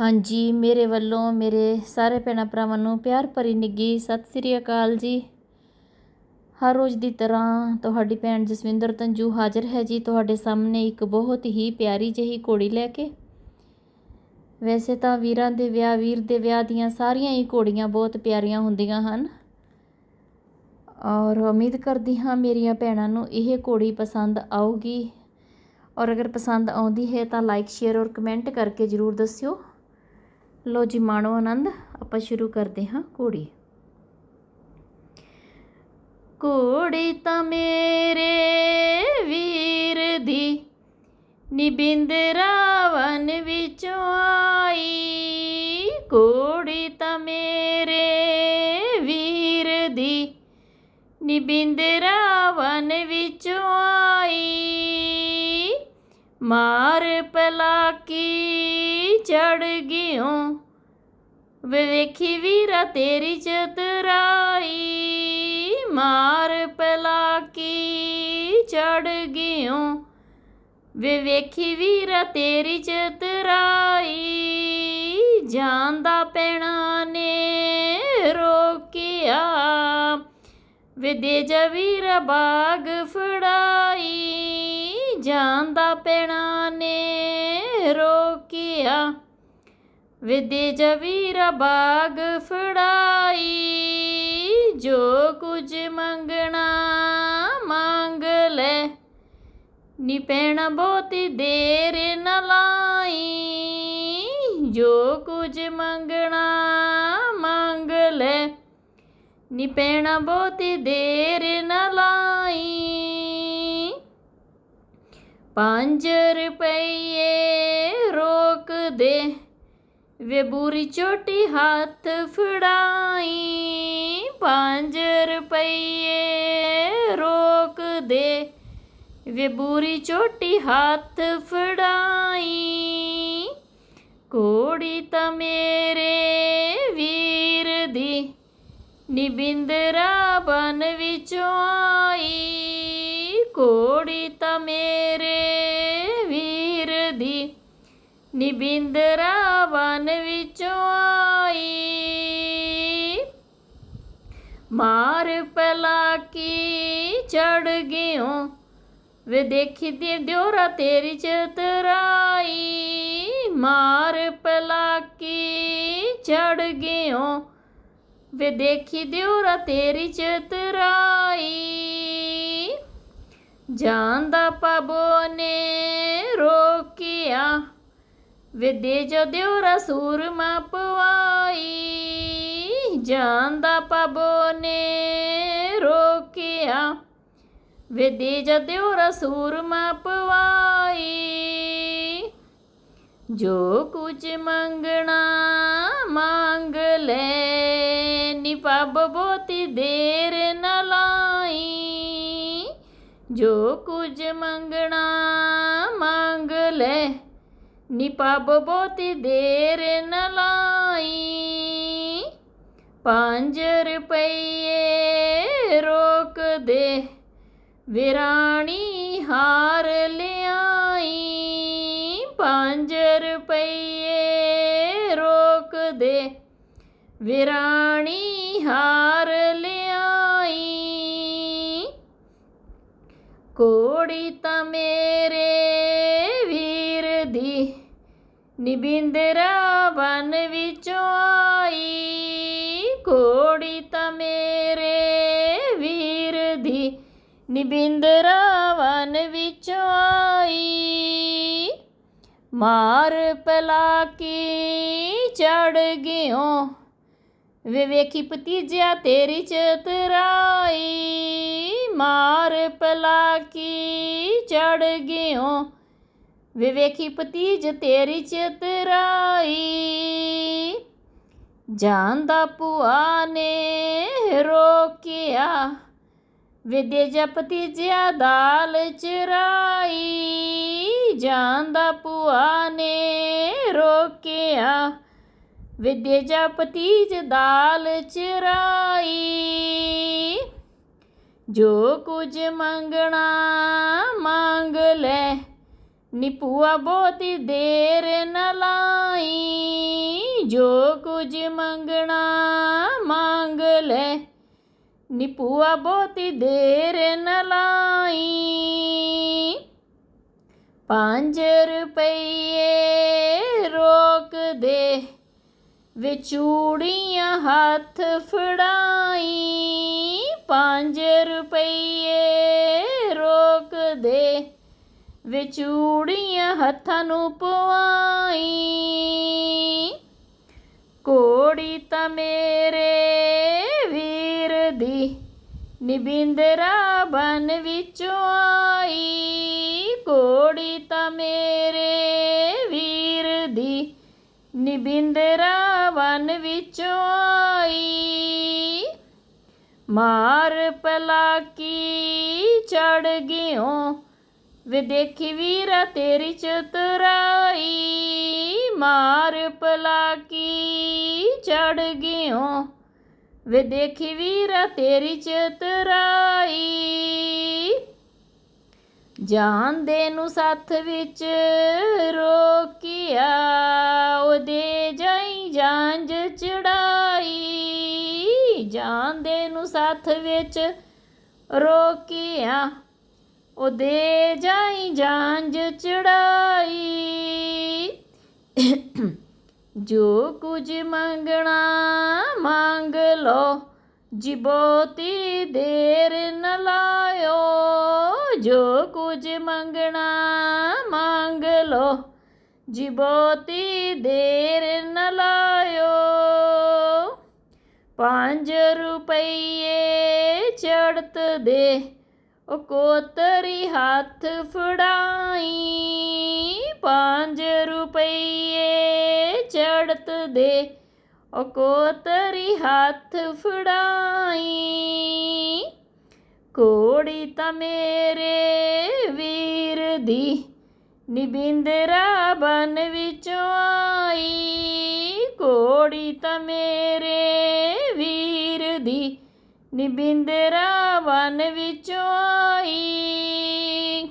ਹਾਂਜੀ, ਮੇਰੇ ਵੱਲੋਂ ਮੇਰੇ ਸਾਰੇ ਭੈਣਾਂ ਭਰਾਵਾਂ ਨੂੰ ਪਿਆਰ ਭਰੀ ਨਿੱਘੀ ਸਤਿ ਸ੍ਰੀ ਅਕਾਲ ਜੀ। ਹਰ ਰੋਜ਼ ਦੀ ਤਰ੍ਹਾਂ ਤੁਹਾਡੀ ਭੈਣ ਜਸਵਿੰਦਰ ਤੰਜੂ ਹਾਜ਼ਰ ਹੈ ਜੀ ਤੁਹਾਡੇ ਸਾਹਮਣੇ ਇੱਕ ਬਹੁਤ ਹੀ ਪਿਆਰੀ ਜਿਹੀ ਘੋੜੀ ਲੈ ਕੇ। ਵੈਸੇ ਤਾਂ ਵੀਰਾਂ ਦੇ ਵਿਆਹ, ਵੀਰ ਦੇ ਵਿਆਹ ਦੀਆਂ ਸਾਰੀਆਂ ਹੀ ਘੋੜੀਆਂ ਬਹੁਤ ਪਿਆਰੀਆਂ ਹੁੰਦੀਆਂ ਹਨ। ਔਰ ਉਮੀਦ ਕਰਦੀ ਹਾਂ ਮੇਰੀਆਂ ਭੈਣਾਂ ਨੂੰ ਇਹ ਘੋੜੀ ਪਸੰਦ ਆਊਗੀ। ਔਰ ਅਗਰ ਪਸੰਦ ਆਉਂਦੀ ਹੈ ਤਾਂ ਲਾਈਕ ਸ਼ੇਅਰ ਔਰ ਕਮੈਂਟ ਕਰਕੇ ਜ਼ਰੂਰ ਦੱਸਿਓ। ਲੋ ਜੀ ਮਾਣੋ ਆਨੰਦ, ਆਪਾਂ ਸ਼ੁਰੂ ਕਰਦੇ ਹਾਂ ਘੋੜੀ। ਘੋੜੀ ਤਾਂ ਮੇਰੇ ਵੀਰ ਦੀ, ਨਿਬਿੰਦ ਰਾਵਨ ਵਿੱਚੋਂ ਆਈ। ਘੋੜੀ ਤਾਂ ਮੇਰੇ ਵੀਰ ਦੀ, ਨਿਬਿੰਦ ਰਾਵਨ ਵਿੱਚੋਂ ਆਈ। ਮਾਰ ਪਲਾ ਕੀ ਚੜ ਗਿਓ? ਵੇਖੀ ਵੀਰਾ, ਤੇਰੀ ਚਤਰਾਈ ਮਾਰ ਪਲਾ ਕੀ ਚੜ ਗਿਓ? ਵੇ ਵੇਖੀ ਵੀਰਾ, ਤੇਰੀ ਚਤਰਾਈ ਜਾਂਦਾ ਪੈਣਾ ਨੇ ਰੋਕਿਆ। ਵੇ ਦੇ ਜਾ ਵੀਰਾ, ਬਾਗ ਫੜਾ ਜਾਂਦਾ ਪੈਣਾ ਨੇ ਰੋਕਿਆ। ਵੇ ਦੇ ਬਾਗ ਫੜਾਈ, ਜੋ ਕੁਝ ਮੰਗਣਾ ਮੰਗ ਲੈ। ਨੀ ਪੈਣਾ ਬਹੁਤੀ ਦੇਰ ਨ ਲਾਈ, ਜੋ ਕੁਝ ਮੰਗਣਾ ਮੰਗ ਲੈ। ਨੀ ਪੈਣਾ ਬਹੁਤੀ ਦੇਰ ਪੰਜ ਰੁਪਏ ਰੋਕ ਦੇ। ਵੇ ਬੂਰੀ ਚੋਟੀ ਹੱਥ ਫੜਾਈ। ਪੰਜ ਰੁਪਏ ਰੋਕ ਦੇ। ਵੇ ਬੂਰੀ ਚੋਟੀ ਹੱਥ ਫੜਾਈ। ਕੋੜੀ ਤਾਂ ਮੇਰੇ ਵੀਰ ਦੀ। ਨਿਬਿੰਦਰਾ ਬਨ ਵਿੱਚੋਂ ਆਈ। ਕੋੜੀ ਤਾਂ ਮੇਰੇ ਵੀਰ ਦੀ। ਨਿਬਿੰਦ ਬਨ ਵਿੱਚੋਂ ਆਈ। ਮਾਰ ਪਲਾਕੀ ਚੜ ਗਿਓ। ਵੇ ਦੇਖੀ ਦੀ ਦਿਉਰਾ ਤੇਰੀ ਚਤਰਾਈ। ਮਾਰ ਪਲਾਕੀ ਚੜ ਗਿਓ। ਵੇ ਦੇਖੀ ਦਿਉਰਾ ਤੇਰੀ ਚਤਰਾਈ। ਜਾਂਦਾ ਪਬੋ ਨੇ ਰੋਕਿਆ। ਵੇ ਦੇ ਜੋ ਰਸੂਰ ਸੂਰਮਾ ਪਵਾਈ ਜਾਂਦਾ ਪਬੋ ਨੇ ਰੋਕਿਆ। ਵੇ ਦੇ ਜਾ ਦਿਉਰਾ ਸੂਰਮਾ ਪਵਾਈ ਜੋ ਕੁਝ ਮੰਗਣਾ ਮੰਗ ਲੈ। ਨੀ ਪਬ ਬੋਤੀ ਦੇਰ ਨ ਲਾਈ ਜੋ ਕੁਝ ਮੰਗਣਾ ਮੰਗ ਲੈ। ਨੀ ਪਬ ਬੋਤੀ ਦੇਰ ਨ ਲਾਈ। ਪੰਜ ਰੁਪਏ ਰੋਕ ਦੇ। ਵਿਰਾਣੀ ਹਾਰ ਲਿਆਈ। ਪੰਜ ਰੁਪਏ ਰੋਕ ਦੇ। ਵਿਰਾਣੀ ਹਾਰ ਲਿਆਈ। ਕੋੜੀ ਤਾਂ ਮੇਰੇ ਵੀਰ ਦੀ। ਨਿਬਿੰਦਰਾ ਬਨ ਵਿੱਚੋਂ ਆਈ। ਕੋੜੀ ਤਾਂ ਮੇਰੇ ਵੀਰ ਦੀ। ਨਿਬਿੰਦਰਾ ਵਨ ਵਿੱਚੋਂ ਆਈ। ਮਾਰ ਪਲਾਕੀ ਚੜ ਗਿਓ। ਵੇ ਵੇਖੀ ਭਤੀਜਿਆ ਤੇਰੀ ਚਤਰਾਈ ਮਾਰ ਪਲਾਕੀ ਚੜ ਗਿਓ। ਵੇ ਵੇਖੀ ਭਤੀਜ ਤੇਰੀ ਚਤਰਾਈ ਜਾਂਦਾ ਭੂਆ ਨੇ ਰੋਕਿਆ। ਵਿਦੇ ਜਪਤੀ ਜਿਆ ਦਾਲ ਚਰਾਈ ਜਾਂਦਾ ਭੂਆ ਨੇ ਰੋਕਿਆ। ਵਿਦੇ ਜਪਤੀ ਜ ਦਾਲ ਚਰਾਈ। ਜੋ ਕੁਝ ਮੰਗਣਾ ਮੰਗ ਲੈ ਨੀ ਬਹੁਤੀ ਦੇਰ ਨ ਲਾਈ। ਜੋ ਕੁਝ ਮੰਗਣਾ ਮੰਗ ਲੈ ਨਿਪੂਆ ਬਹੁਤੀ ਦੇਰ ਨ ਲਾਈ। ਪੰਜ ਰੁਪਈਏ ਰੋਕ ਦੇ। ਵਿਚੂੜੀਆਂ ਹੱਥ ਫੜਾਈ, ਪੰਜ ਰੁਪਈਏ ਰੋਕ ਦੇ ਵਿਚੂੜੀਆਂ ਹੱਥਾਂ ਨੂੰ ਪਵਾਈ ਕੋੜੀ ਤਾਂ ਮੇਰੇ ਵੀਰ ਦੀ ਨਿਬਿੰਦਰਾ ਬਨ ਵਿੱਚੋਂ ਆਈ। ਕੋੜੀ ਤਾਂ ਮੇਰੇ ਵੀਰ ਦੀ ਨਿਬਿੰਦਰਾ ਬਨ ਵਿੱਚੋਂ ਆਈ। ਮਾਰ ਪਲਾਕੀ ਚੜ ਗਿਓ। ਵੇ ਦੇਖੀ ਵੀਰਾ ਤੇਰੀ ਚਤੁਰਾਈ। ਮਾਰ ਪਲਾਕੀ ਚੜ ਗਿਓ। ਵੇ ਦੇਖੀ ਵੀਰਾ ਤੇਰੀ ਚਤੁਰਾਈ। ਜਾਂਦੇ ਨੂੰ ਸੱਥ ਵਿੱਚ ਰੋਕਿਆ, ਉਹਦੇ ਜਾਈ ਜਾਂਜ ਚੜਾਈ। ਜਾਂਦੇ ਨੂੰ ਸੱਥ ਵਿੱਚ ਰੋਕਿਆ, ਉਹਦੇ ਜਾਈ ਜਾਂਜ ਚੜਾਈ। ਜੋ ਕੁਝ ਮੰਗਣਾ ਮੰਗ ਲੋ ਜੀ ਬਹੁਤੀ ਦੇਰ ਨ ਲਾਇਓ ਜੋ ਕੁਝ ਮੰਗਣਾ ਮੰਗ ਲੋ ਜੀ ਬਹੁਤੀ ਦੇਰ ਨ ਲਾਇਓ। ਪੰਜ ਰੁਪਈਏ ਚੜਤ ਦੇ। ਉਹ ਕੋਤਰੀ ਹੱਥ ਫੜਾਈ। ਪੰਜ ਰੁਪਈਏ ਚੜਤ ਦੇ। ਉਹ ਕੋਤਰੀ ਹੱਥ ਫੜਾਈ। ਕੋੜੀ ਤਾਂ ਮੇਰੇ ਵੀਰ ਦੀ ਨਿਬਿੰਦਰਾ ਬਨ ਵਿੱਚੋਂ ਆਈ। ਕੋੜੀ ਤਾਂ ਮੇਰੇ ਵੀਰ ਦੀ ਨਿਬਿੰਦਰਾ ਵਨ ਵਿੱਚੋਂ ਆਈ।